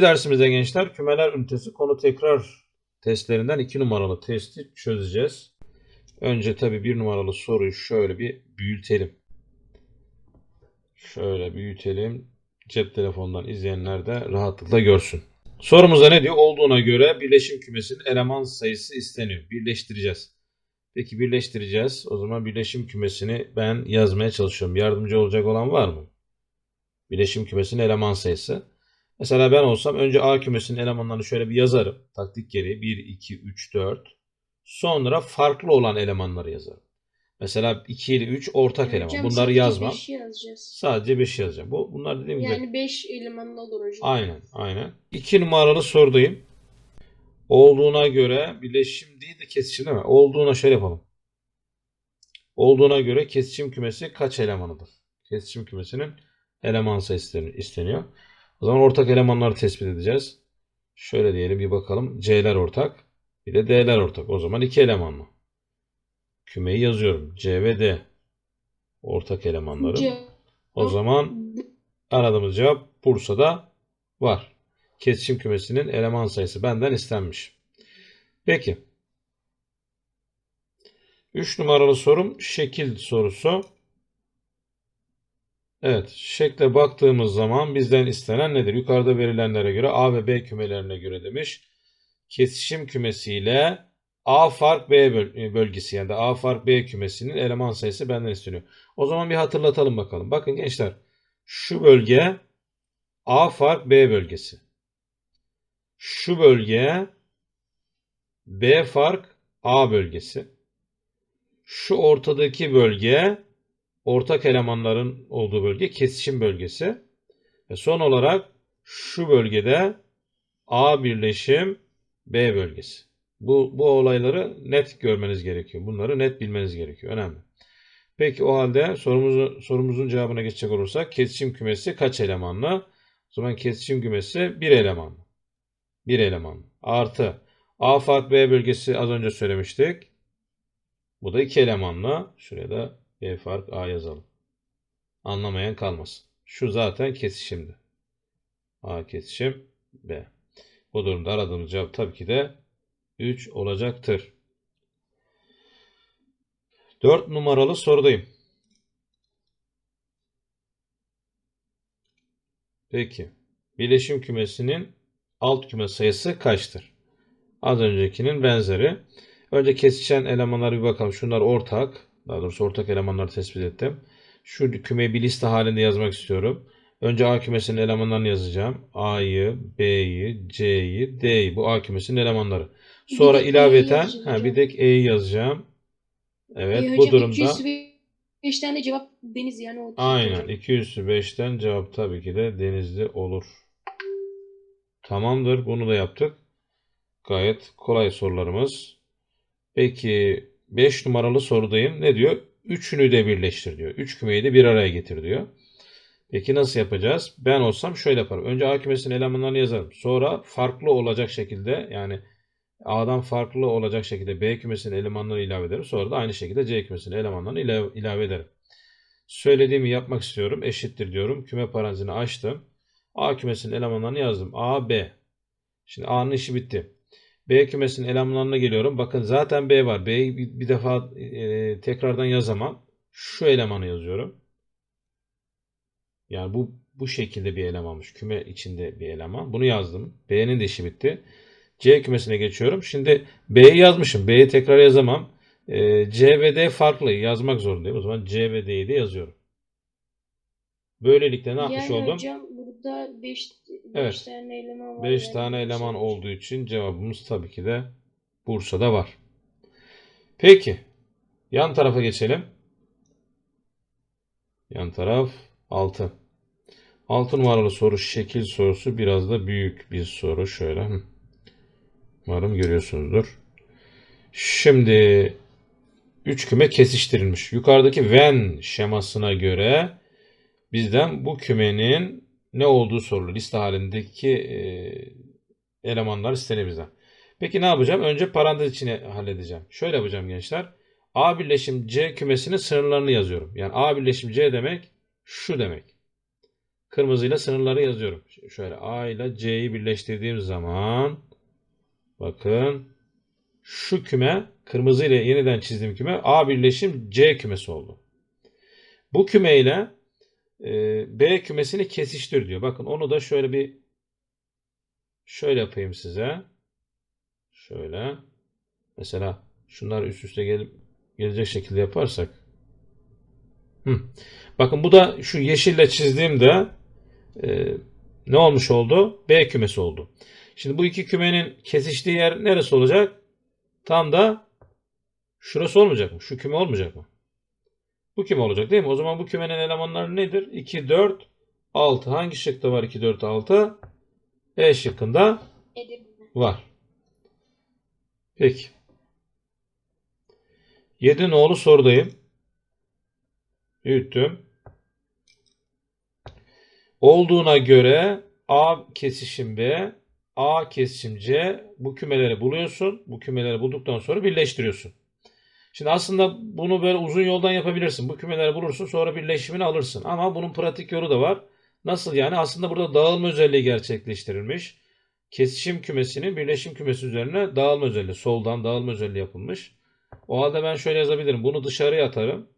İkinci dersimizde gençler kümeler ünitesi konu tekrar testlerinden iki numaralı testi çözeceğiz. Önce tabii bir numaralı soruyu şöyle bir büyütelim. Şöyle büyütelim. Cep telefonundan izleyenler de rahatlıkla görsün. Sorumuzda ne diyor? Olduğuna göre birleşim kümesinin eleman sayısı isteniyor. Birleştireceğiz. Peki birleştireceğiz. O zaman birleşim kümesini ben yazmaya çalışıyorum. Yardımcı olacak olan var mı? Birleşim kümesinin eleman sayısı. Mesela ben olsam önce A kümesinin elemanlarını şöyle bir yazarım. Taktik gereği 1, 2, 3, 4. Sonra farklı olan elemanları yazarım. Mesela 2 ile 3 ortak eleman. Hocam Bunları sadece yazmam. beşi yazacağız. Sadece 5 yazacağım. Bu bunlar dediğim gibi. Yani 5 elemanlı olur hocam. Aynen, aynen. 2 numaralı sorudayım. Olduğuna göre birleşim değil de kesişim değil mi? Olduğuna şöyle yapalım. Olduğuna göre kesişim kümesi kaç elemanıdır? Kesişim kümesinin eleman sayısı isteniyor. O zaman ortak elemanları tespit edeceğiz. Şöyle diyelim bir bakalım. C'ler ortak. Bir de D'ler ortak. O zaman iki elemanlı. Kümeyi yazıyorum. C ve D. Ortak elemanlarım. C. O zaman aradığımız cevap Bursa'da var. Kesişim kümesinin eleman sayısı benden istenmiş. Peki. 3 numaralı sorum şekil sorusu. Evet, şekle baktığımız zaman bizden istenen nedir? Yukarıda verilenlere göre A ve B kümelerine göre demiş. Kesişim kümesiyle A fark B böl- bölgesi yani A fark B kümesinin eleman sayısı benden isteniyor. O zaman bir hatırlatalım bakalım. Bakın gençler, şu bölge A fark B bölgesi. Şu bölge B fark A bölgesi. Şu ortadaki bölge ortak elemanların olduğu bölge kesişim bölgesi. Ve son olarak şu bölgede A birleşim B bölgesi. Bu, bu olayları net görmeniz gerekiyor. Bunları net bilmeniz gerekiyor. Önemli. Peki o halde sorumuzu, sorumuzun cevabına geçecek olursak kesişim kümesi kaç elemanlı? O zaman kesişim kümesi bir elemanlı. Bir elemanlı. Artı A fark B bölgesi az önce söylemiştik. Bu da iki elemanlı. Şuraya da B fark A yazalım. Anlamayan kalmasın. Şu zaten kesişimdi. A kesişim B. Bu durumda aradığımız cevap tabii ki de 3 olacaktır. 4 numaralı sorudayım. Peki. Birleşim kümesinin alt küme sayısı kaçtır? Az öncekinin benzeri. Önce kesişen elemanlara bir bakalım. Şunlar ortak. Daha doğrusu ortak elemanları tespit ettim. Şu kümeyi bir liste halinde yazmak istiyorum. Önce A kümesinin elemanlarını yazacağım. A'yı, B'yi, C'yi, D'yi. Bu A kümesinin elemanları. Bir Sonra de E'yi ilaveten ha, bir de E'yi yazacağım. Evet Ee, bu hocam durumda 205 tane cevap deniz yani o. aynen 205'ten cevap tabii ki de denizli olur. Tamamdır. Bunu da yaptık. Gayet kolay sorularımız. Peki 5 numaralı sorudayım. Ne diyor? Üçünü de birleştir diyor. Üç kümeyi de bir araya getir diyor. Peki nasıl yapacağız? Ben olsam şöyle yaparım. Önce A kümesinin elemanlarını yazarım. Sonra farklı olacak şekilde yani A'dan farklı olacak şekilde B kümesinin elemanlarını ilave ederim. Sonra da aynı şekilde C kümesinin elemanlarını ilave, ilave ederim. Söylediğimi yapmak istiyorum. Eşittir diyorum. Küme parantezini açtım. A kümesinin elemanlarını yazdım. A, B. Şimdi A'nın işi bitti. B kümesinin elemanlarına geliyorum. Bakın zaten B var. B'yi bir, bir defa e, tekrardan yazamam. Şu elemanı yazıyorum. Yani bu bu şekilde bir elemanmış. Küme içinde bir eleman. Bunu yazdım. B'nin de işi bitti. C kümesine geçiyorum. Şimdi B'yi yazmışım. B'yi tekrar yazamam. E, C ve D farklı. Yazmak zorundayım. O zaman C ve D'yi de yazıyorum. Böylelikle ne yapmış yani oldum? hocam burada 5 Evet. tane eleman var. 5 yani. tane eleman Şey- olduğu için cevabımız tabii ki de Bursa'da var. Peki. Yan tarafa geçelim. Yan taraf 6. 6 numaralı soru şekil sorusu biraz da büyük bir soru. Şöyle. Umarım görüyorsunuzdur. Şimdi 3 küme kesiştirilmiş. Yukarıdaki Venn şemasına göre bizden bu kümenin ne olduğu sorulu. Liste halindeki elemanlar isteniyor bizden. Peki ne yapacağım? Önce parantez içine halledeceğim. Şöyle yapacağım gençler. A birleşim C kümesinin sınırlarını yazıyorum. Yani A birleşim C demek şu demek. Kırmızıyla sınırları yazıyorum. Şöyle A ile C'yi birleştirdiğim zaman bakın şu küme kırmızı ile yeniden çizdiğim küme A birleşim C kümesi oldu. Bu küme ile B kümesini kesiştir diyor. Bakın onu da şöyle bir şöyle yapayım size. Şöyle. Mesela şunlar üst üste gelip gelecek şekilde yaparsak. Hı. Bakın bu da şu yeşille çizdiğimde e, ne olmuş oldu? B kümesi oldu. Şimdi bu iki kümenin kesiştiği yer neresi olacak? Tam da şurası olmayacak mı? Şu küme olmayacak mı? Bu küme olacak değil mi? O zaman bu kümenin elemanları nedir? 2, 4, 6. Hangi şıkta var 2, 4, 6? E şıkkında var. Peki. 7 nolu sorudayım. Büyüttüm. Olduğuna göre A kesişim B, A kesişim C bu kümeleri buluyorsun. Bu kümeleri bulduktan sonra birleştiriyorsun. Şimdi aslında bunu böyle uzun yoldan yapabilirsin. Bu kümeleri bulursun sonra birleşimini alırsın. Ama bunun pratik yolu da var. Nasıl yani? Aslında burada dağılma özelliği gerçekleştirilmiş. Kesişim kümesinin birleşim kümesi üzerine dağılma özelliği. Soldan dağılma özelliği yapılmış. O halde ben şöyle yazabilirim. Bunu dışarıya atarım.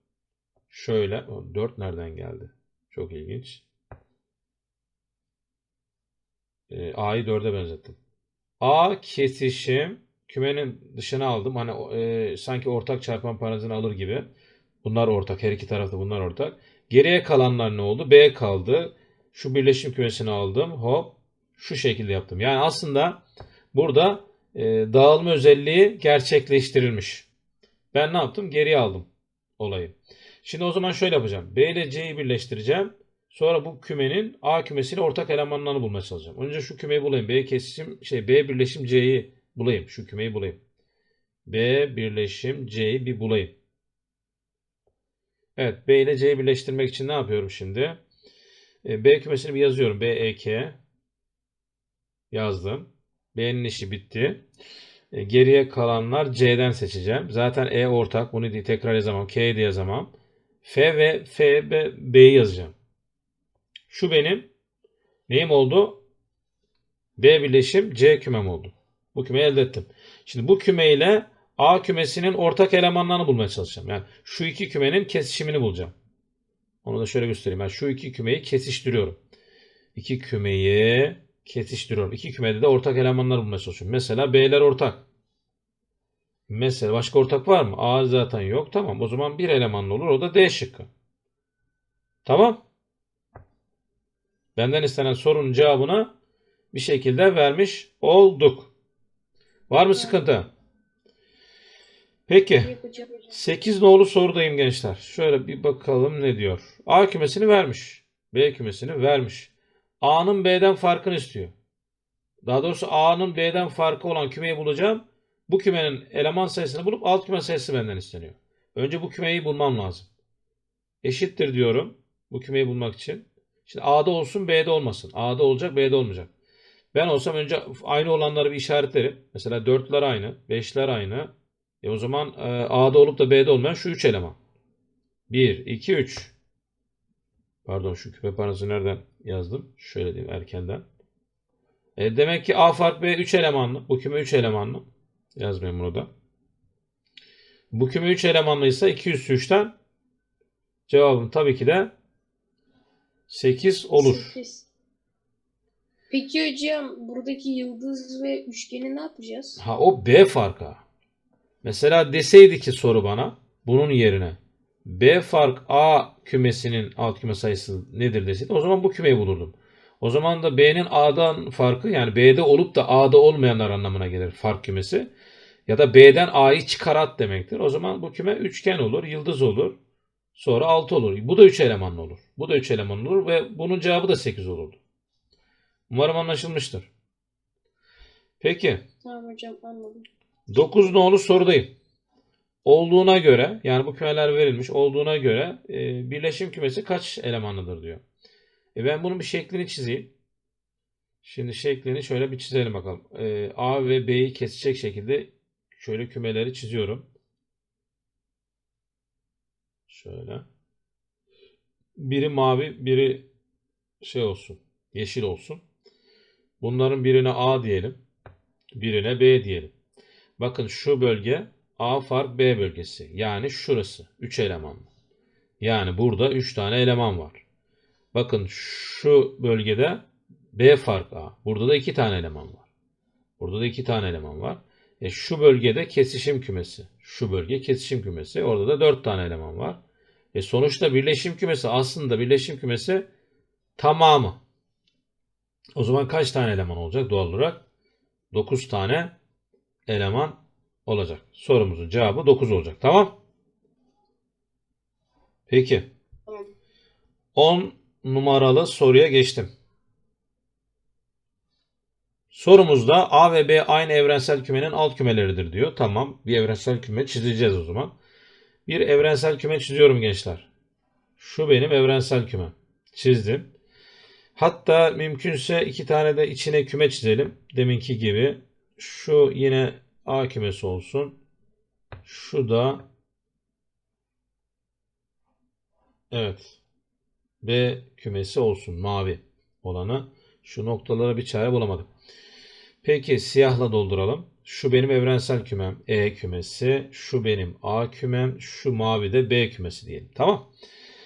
Şöyle. 4 nereden geldi? Çok ilginç. Ee, A'yı 4'e benzettim. A kesişim kümenin dışına aldım. Hani e, sanki ortak çarpan parantezini alır gibi. Bunlar ortak. Her iki tarafta bunlar ortak. Geriye kalanlar ne oldu? B kaldı. Şu birleşim kümesini aldım. Hop. Şu şekilde yaptım. Yani aslında burada e, dağılma özelliği gerçekleştirilmiş. Ben ne yaptım? Geriye aldım olayı. Şimdi o zaman şöyle yapacağım. B ile C'yi birleştireceğim. Sonra bu kümenin A kümesiyle ortak elemanlarını bulmaya çalışacağım. Önce şu kümeyi bulayım. B kesişim şey B birleşim C'yi bulayım. Şu kümeyi bulayım. B birleşim C'yi bir bulayım. Evet, B ile C'yi birleştirmek için ne yapıyorum şimdi? E, B kümesini bir yazıyorum. B E K yazdım. B'nin işi bitti. E, Geriye kalanlar C'den seçeceğim. Zaten E ortak. Bunu diye tekrar yazamam. K'yi de yazamam. F ve F, B, B'yi yazacağım. Şu benim neyim oldu? B birleşim C kümem oldu. Bu kümeyi elde ettim. Şimdi bu küme ile A kümesinin ortak elemanlarını bulmaya çalışacağım. Yani şu iki kümenin kesişimini bulacağım. Onu da şöyle göstereyim. Ben şu iki kümeyi kesiştiriyorum. İki kümeyi kesiştiriyorum. İki kümede de ortak elemanlar bulmaya çalışıyorum. Mesela B'ler ortak. Mesela başka ortak var mı? A zaten yok. Tamam. O zaman bir elemanlı olur. O da D şıkkı. Tamam. Benden istenen sorunun cevabını bir şekilde vermiş olduk. Var mı sıkıntı? Peki. Yapacağım hocam. 8 nolu sorudayım gençler. Şöyle bir bakalım ne diyor. A kümesini vermiş. B kümesini vermiş. A'nın B'den farkını istiyor. Daha doğrusu A'nın B'den farkı olan kümeyi bulacağım. Bu kümenin eleman sayısını bulup alt küme sayısı benden isteniyor. Önce bu kümeyi bulmam lazım. Eşittir diyorum. Bu kümeyi bulmak için. Şimdi A'da olsun B'de olmasın. A'da olacak B'de olmayacak. Ben olsam önce aynı olanları bir işaretlerim. Mesela 4'ler aynı. 5'ler aynı. E o zaman e, A'da olup da B'de olmayan şu 3 eleman. 1, 2, 3. Pardon şu küpe parası nereden yazdım? Şöyle diyeyim erkenden. E, demek ki A fark B 3 elemanlı. Bu küme 3 elemanlı. Yazmayayım bunu da. Bu küme 3 elemanlıysa 2 üstü 3'ten cevabım tabii ki de 8 olur. Sekiz. Peki hocam buradaki yıldız ve üçgeni ne yapacağız? Ha o B farkı. Mesela deseydi ki soru bana bunun yerine B fark A kümesinin alt küme sayısı nedir deseydi o zaman bu kümeyi bulurdum. O zaman da B'nin A'dan farkı yani B'de olup da A'da olmayanlar anlamına gelir fark kümesi. Ya da B'den A'yı çıkarat demektir. O zaman bu küme üçgen olur, yıldız olur. Sonra 6 olur. Bu da 3 elemanlı olur. Bu da 3 elemanlı olur ve bunun cevabı da 8 olurdu. Umarım anlaşılmıştır. Peki. Tamam hocam anladım. 9 nolu sorudayım. Olduğuna göre yani bu kümeler verilmiş olduğuna göre e, birleşim kümesi kaç elemanlıdır diyor. E ben bunun bir şeklini çizeyim. Şimdi şeklini şöyle bir çizelim bakalım. E, A ve B'yi kesecek şekilde şöyle kümeleri çiziyorum. Şöyle. Biri mavi, biri şey olsun. Yeşil olsun. Bunların birine A diyelim. Birine B diyelim. Bakın şu bölge A fark B bölgesi. Yani şurası. 3 elemanlı. Yani burada 3 tane eleman var. Bakın şu bölgede B fark A. Burada da 2 tane eleman var. Burada da 2 tane eleman var. E şu bölgede kesişim kümesi. Şu bölge kesişim kümesi. Orada da 4 tane eleman var. E sonuçta birleşim kümesi aslında birleşim kümesi tamamı. O zaman kaç tane eleman olacak doğal olarak? 9 tane eleman olacak. Sorumuzun cevabı 9 olacak. Tamam? Peki. Tamam. 10 numaralı soruya geçtim. Sorumuzda A ve B aynı evrensel kümenin alt kümeleridir diyor. Tamam. Bir evrensel küme çizeceğiz o zaman. Bir evrensel küme çiziyorum gençler. Şu benim evrensel kümem. Çizdim. Hatta mümkünse iki tane de içine küme çizelim. Deminki gibi. Şu yine A kümesi olsun. Şu da evet B kümesi olsun. Mavi olanı. Şu noktalara bir çare bulamadım. Peki siyahla dolduralım. Şu benim evrensel kümem E kümesi. Şu benim A kümem. Şu mavi de B kümesi diyelim. Tamam.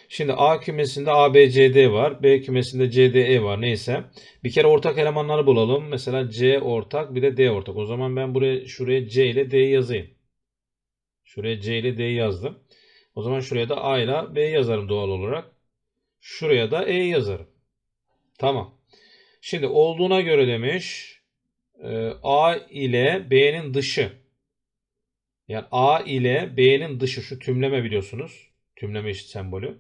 Şimdi A kümesinde A, B, C, D var. B kümesinde C, D, E var. Neyse. Bir kere ortak elemanları bulalım. Mesela C ortak bir de D ortak. O zaman ben buraya şuraya C ile D'yi yazayım. Şuraya C ile D'yi yazdım. O zaman şuraya da A ile B'yi yazarım doğal olarak. Şuraya da E yazarım. Tamam. Şimdi olduğuna göre demiş e, A ile B'nin dışı. Yani A ile B'nin dışı şu tümleme biliyorsunuz. Tümleme eşit sembolü.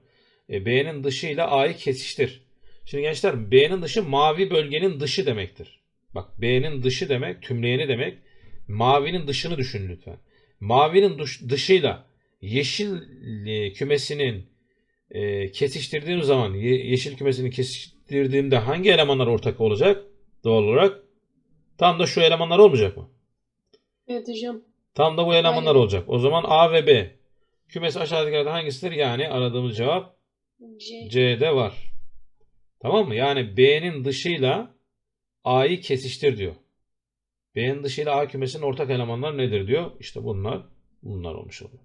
E, B'nin dışı ile A'yı kesiştir. Şimdi gençler B'nin dışı mavi bölgenin dışı demektir. Bak B'nin dışı demek tümleyeni demek. Mavinin dışını düşün lütfen. Mavinin dış- dışıyla yeşil e, kümesinin e, kesiştirdiğim zaman ye- yeşil kümesini kesiştirdiğimde hangi elemanlar ortak olacak? Doğal olarak tam da şu elemanlar olmayacak mı? Evet hocam. Tam da bu elemanlar Aynen. olacak. O zaman A ve B. Kümesi aşağıdakilerden hangisidir? Yani aradığımız cevap C. C'de var. Tamam mı? Yani B'nin dışıyla A'yı kesiştir diyor. B'nin dışıyla A kümesinin ortak elemanlar nedir diyor. İşte bunlar bunlar olmuş oluyor.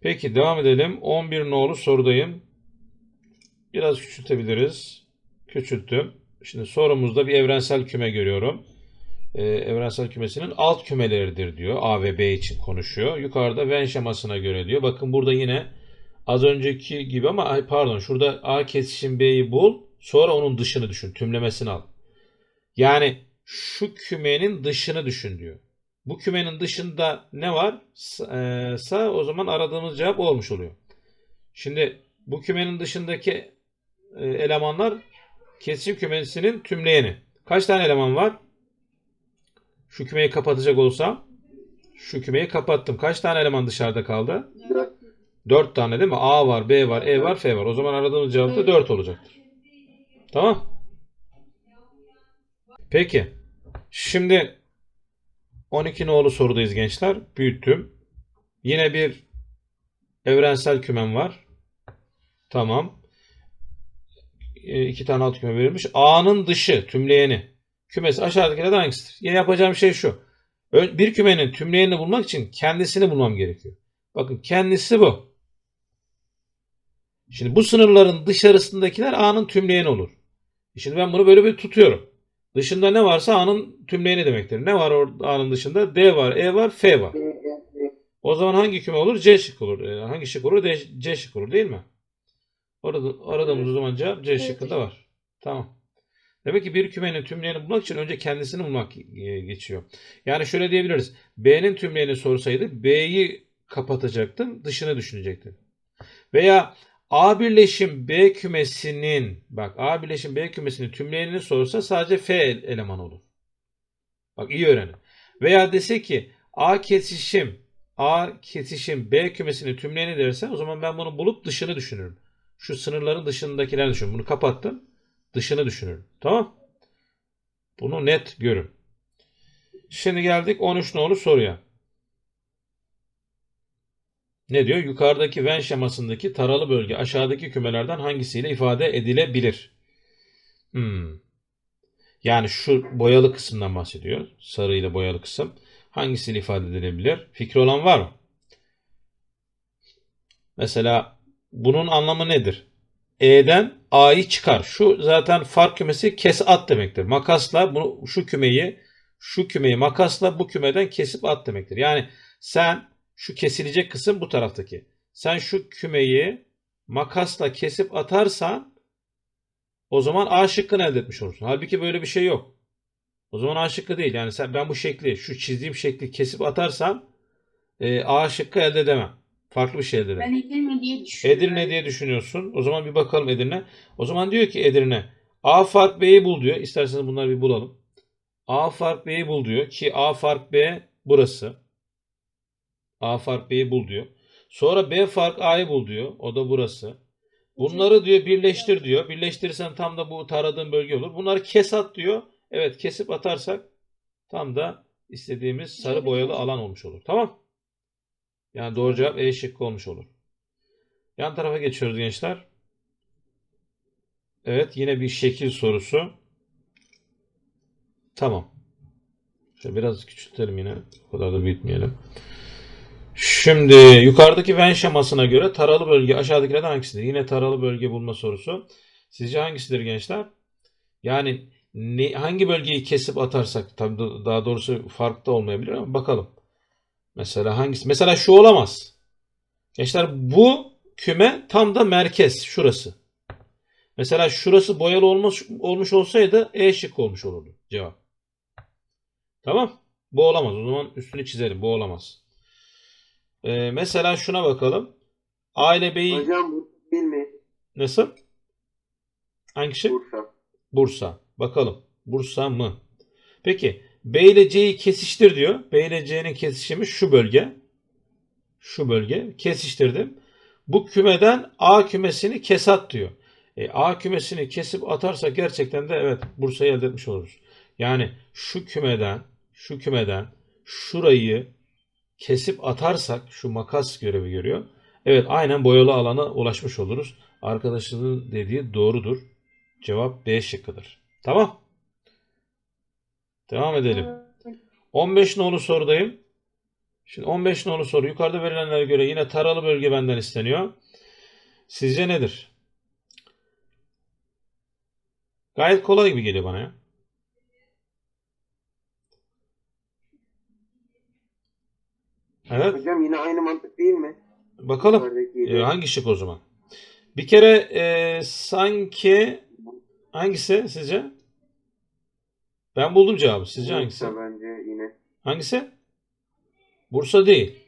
Peki devam edelim. 11 nolu sorudayım. Biraz küçültebiliriz. Küçülttüm. Şimdi sorumuzda bir evrensel küme görüyorum. Ee, evrensel kümesinin alt kümeleridir diyor. A ve B için konuşuyor. Yukarıda Venn şemasına göre diyor. Bakın burada yine az önceki gibi ama ay pardon şurada A kesişim B'yi bul. Sonra onun dışını düşün. Tümlemesini al. Yani şu kümenin dışını düşün diyor. Bu kümenin dışında ne var? Eee, Sa o zaman aradığımız cevap olmuş oluyor. Şimdi bu kümenin dışındaki e, elemanlar kesişim kümesinin tümleyeni. Kaç tane eleman var? Şu kümeyi kapatacak olsam şu kümeyi kapattım. Kaç tane eleman dışarıda kaldı? 4 tane değil mi? A var, B var, E var, F var. O zaman aradığımız cevap da Evet. 4 olacaktır. Tamam. Peki. Şimdi 12 nolu sorudayız gençler. Büyüttüm. Yine bir evrensel kümem var. Tamam. E, iki tane alt küme verilmiş. A'nın dışı tümleyeni. Kümesi aşağıdakilerden hangisidir? Yine yapacağım şey şu. Bir kümenin tümleyenini bulmak için kendisini bulmam gerekiyor. Bakın kendisi bu. Şimdi bu sınırların dışarısındakiler A'nın tümleyeni olur. Şimdi ben bunu böyle bir tutuyorum. Dışında ne varsa A'nın tümleyeni demektir. Ne var orada A'nın dışında? D var, E var, F var. O zaman hangi küme olur? C şık olur. Ee, hangi şık olur? D, C şık olur değil mi? Orada aradığımız o zaman cevap C Evet şıkkında var. Tamam. Demek ki bir kümenin tümleyeni bulmak için önce kendisini bulmak e, geçiyor. Yani şöyle diyebiliriz. B'nin tümleyeni sorsaydı B'yi kapatacaktım, dışını düşünecektim. Veya A birleşim B kümesinin bak A birleşim B kümesinin tümleyenini sorsa sadece F eleman olur. Bak iyi öğrenin. Veya dese ki A kesişim A kesişim B kümesinin tümleyeni derse o zaman ben bunu bulup dışını düşünürüm. Şu sınırların dışındakileri düşünürüm. Bunu kapattım. Dışını düşünürüm. Tamam? Bunu net görün. Şimdi geldik 13 nolu soruya. Ne diyor? Yukarıdaki Venn şemasındaki taralı bölge aşağıdaki kümelerden hangisiyle ifade edilebilir? Hmm. Yani şu boyalı kısımdan bahsediyor. Sarıyla boyalı kısım. Hangisiyle ifade edilebilir? Fikri olan var mı? Mesela bunun anlamı nedir? E'den A'yı çıkar. Şu zaten fark kümesi kes at demektir. Makasla bunu şu kümeyi şu kümeyi makasla bu kümeden kesip at demektir. Yani sen şu kesilecek kısım bu taraftaki. Sen şu kümeyi makasla kesip atarsan o zaman A şıkkını elde etmiş olursun. Halbuki böyle bir şey yok. O zaman A şıkkı değil. Yani sen ben bu şekli, şu çizdiğim şekli kesip atarsam e, A şıkkı elde edemem. Farklı bir şey elde edemem. Ben Edirne diye düşünüyorum. Edirne diye düşünüyorsun. O zaman bir bakalım Edirne. O zaman diyor ki Edirne A fark B'yi bul diyor. İsterseniz bunları bir bulalım. A fark B'yi bul diyor ki A fark B burası. A fark B'yi bul diyor. Sonra B fark A'yı bul diyor. O da burası. Bunları diyor birleştir diyor. Birleştirirsen tam da bu taradığın bölge olur. Bunları kes at diyor. Evet kesip atarsak tam da istediğimiz sarı boyalı alan olmuş olur. Tamam. Yani doğru cevap E şıkkı olmuş olur. Yan tarafa geçiyoruz gençler. Evet yine bir şekil sorusu. Tamam. Şöyle biraz küçültelim yine. O kadar da büyütmeyelim. Şimdi yukarıdaki Venn şemasına göre taralı bölge aşağıdakilerden hangisidir? Yine taralı bölge bulma sorusu. Sizce hangisidir gençler? Yani ne, hangi bölgeyi kesip atarsak tabii da- daha doğrusu farklı olmayabilir ama bakalım. Mesela hangisi? Mesela şu olamaz. Gençler bu küme tam da merkez şurası. Mesela şurası boyalı olmuş, olmuş olsaydı E şık olmuş olurdu cevap. Tamam. Bu olamaz. O zaman üstünü çizelim. Bu olamaz. Ee, mesela şuna bakalım. A ile B'yi Hocam değil mi? nasıl? Hangi şık? Bursa. Bursa. Bakalım. Bursa mı? Peki. B ile C'yi kesiştir diyor. B ile C'nin kesişimi şu bölge. Şu bölge. Kesiştirdim. Bu kümeden A kümesini kesat diyor. E, A kümesini kesip atarsak gerçekten de evet Bursa'yı elde etmiş oluruz. Yani şu kümeden şu kümeden şurayı kesip atarsak şu makas görevi görüyor. Evet aynen boyalı alana ulaşmış oluruz. Arkadaşının dediği doğrudur. Cevap B şıkkıdır. Tamam. Devam edelim. 15 nolu sorudayım. Şimdi 15 nolu soru yukarıda verilenlere göre yine taralı bölge benden isteniyor. Sizce nedir? Gayet kolay gibi geliyor bana ya. Evet. Hocam yine aynı mantık değil mi? Bakalım. Ee, hangi şık o zaman? Bir kere e, sanki hangisi sizce? Ben buldum cevabı. Sizce hangisi? Bursa bence yine. Hangisi? Bursa değil.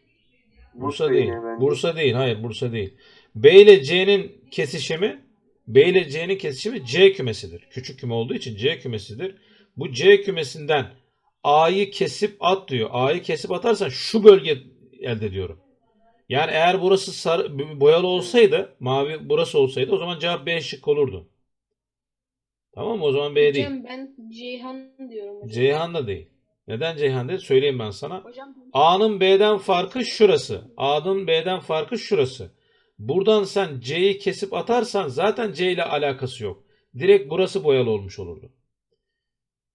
Bursa Bursa değil. bence. Bursa değil. Hayır Bursa değil. B ile C'nin kesişimi B ile C'nin kesişimi C kümesidir. Küçük küme olduğu için C kümesidir. Bu C kümesinden A'yı kesip at diyor. A'yı kesip atarsan şu bölge elde ediyorum. Yani eğer burası sarı, boyalı olsaydı, mavi burası olsaydı o zaman cevap B şık olurdu. Tamam mı? O zaman B değil. Hocam ben Ceyhan diyorum hocam. Ceyhan da değil. Neden Ceyhan değil? Söyleyeyim ben sana. Hocam A'nın B'den farkı şurası. A'nın B'den farkı şurası. Buradan sen C'yi kesip atarsan zaten C ile alakası yok. Direkt burası boyalı olmuş olurdu.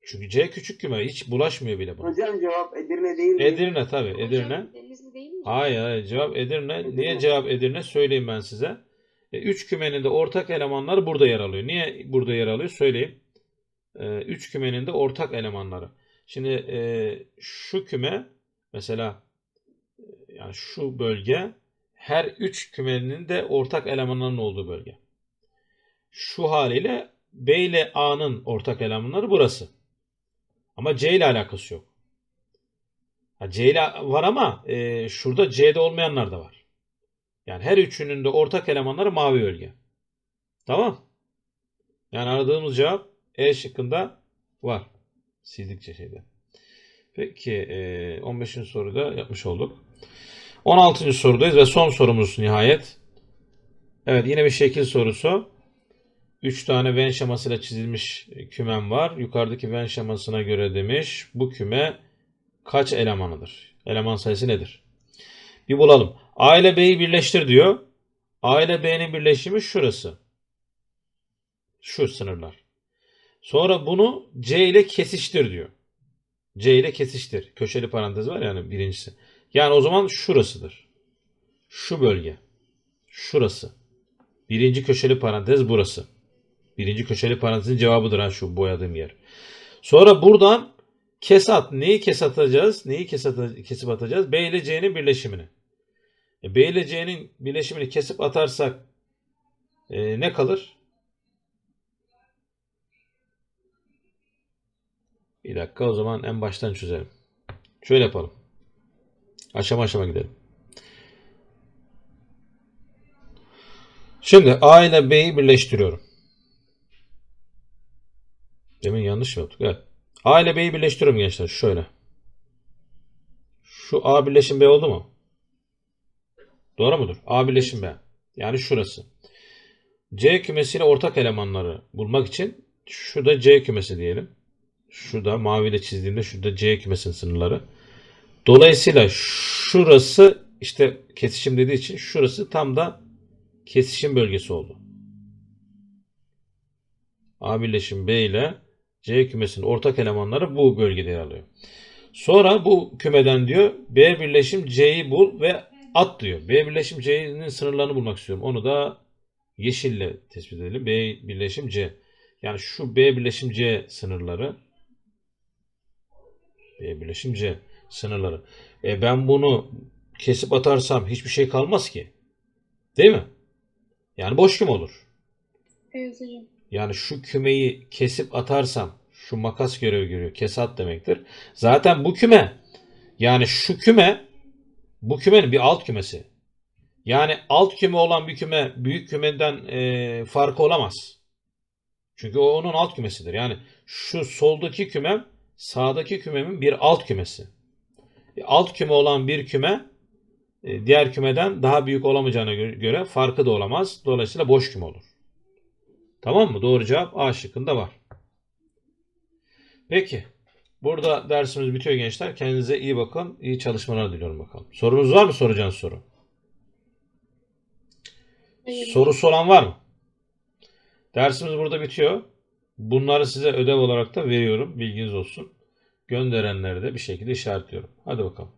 Çünkü C küçük küme hiç bulaşmıyor bile buna. Hocam cevap Edirne değil mi? Edirne tabii Edirne. Hocam Denizli değil mi? Hayır hayır cevap Edirne. Edirne. Niye cevap Edirne? Söyleyeyim ben size. E, üç kümenin de ortak elemanları burada yer alıyor. Niye burada yer alıyor? Söyleyeyim. E, üç kümenin de ortak elemanları. Şimdi e, şu küme mesela e, yani şu bölge her üç kümenin de ortak elemanlarının olduğu bölge. Şu haliyle B ile A'nın ortak elemanları burası. Ama C ile alakası yok. Ha, C ile var ama e, şurada C'de olmayanlar da var. Yani her üçünün de ortak elemanları mavi bölge. Tamam. Yani aradığımız cevap E şıkkında var. Sildikçe şeyde. Peki e, 15. soruda yapmış olduk. 16. sorudayız ve son sorumuz nihayet. Evet yine bir şekil sorusu. 3 tane Venn şemasıyla çizilmiş kümem var. Yukarıdaki Venn şemasına göre demiş bu küme kaç elemanıdır? Eleman sayısı nedir? Bir bulalım. A ile B'yi birleştir diyor. A ile B'nin birleşimi şurası. Şu sınırlar. Sonra bunu C ile kesiştir diyor. C ile kesiştir. Köşeli parantez var yani birincisi. Yani o zaman şurasıdır. Şu bölge. Şurası. Birinci köşeli parantez burası. Birinci köşeli parantezin cevabıdır ha şu boyadığım yer. Sonra buradan kesat. Neyi kesatacağız? Neyi kesat, kesip atacağız? B ile C'nin birleşimini. E, B ile C'nin birleşimini kesip atarsak e, ne kalır? Bir dakika o zaman en baştan çözelim. Şöyle yapalım. Aşama aşama gidelim. Şimdi A ile B'yi birleştiriyorum. Demin yanlış mı yaptık? Evet. A ile B'yi birleştiriyorum gençler. Şöyle. Şu A birleşim B oldu mu? Doğru mudur? A birleşim B. Yani şurası. C kümesiyle ortak elemanları bulmak için şurada C kümesi diyelim. Şurada maviyle çizdiğimde şurada C kümesinin sınırları. Dolayısıyla şurası işte kesişim dediği için şurası tam da kesişim bölgesi oldu. A birleşim B ile C kümesinin ortak elemanları bu bölgede yer alıyor. Sonra bu kümeden diyor B birleşim C'yi bul ve at diyor. B birleşim C'nin sınırlarını bulmak istiyorum. Onu da yeşille tespit edelim. B birleşim C. Yani şu B birleşim C sınırları B birleşim C sınırları. E ben bunu kesip atarsam hiçbir şey kalmaz ki. Değil mi? Yani boş küme olur. Evet hocam. Yani şu kümeyi kesip atarsam şu makas görevi görüyor. Kesat demektir. Zaten bu küme yani şu küme bu kümenin bir alt kümesi. Yani alt küme olan bir küme büyük kümeden e, farkı olamaz. Çünkü o onun alt kümesidir. Yani şu soldaki kümem sağdaki kümemin bir alt kümesi. E, alt küme olan bir küme e, diğer kümeden daha büyük olamayacağına gö- göre farkı da olamaz. Dolayısıyla boş küme olur. Tamam mı? Doğru cevap A şıkkında var. Peki. Burada dersimiz bitiyor gençler. Kendinize iyi bakın. İyi çalışmalar diliyorum bakalım. Sorunuz var mı soracağınız soru? Hayır. Sorusu olan var mı? Dersimiz burada bitiyor. Bunları size ödev olarak da veriyorum. Bilginiz olsun. Gönderenleri de bir şekilde işaretliyorum. Hadi bakalım.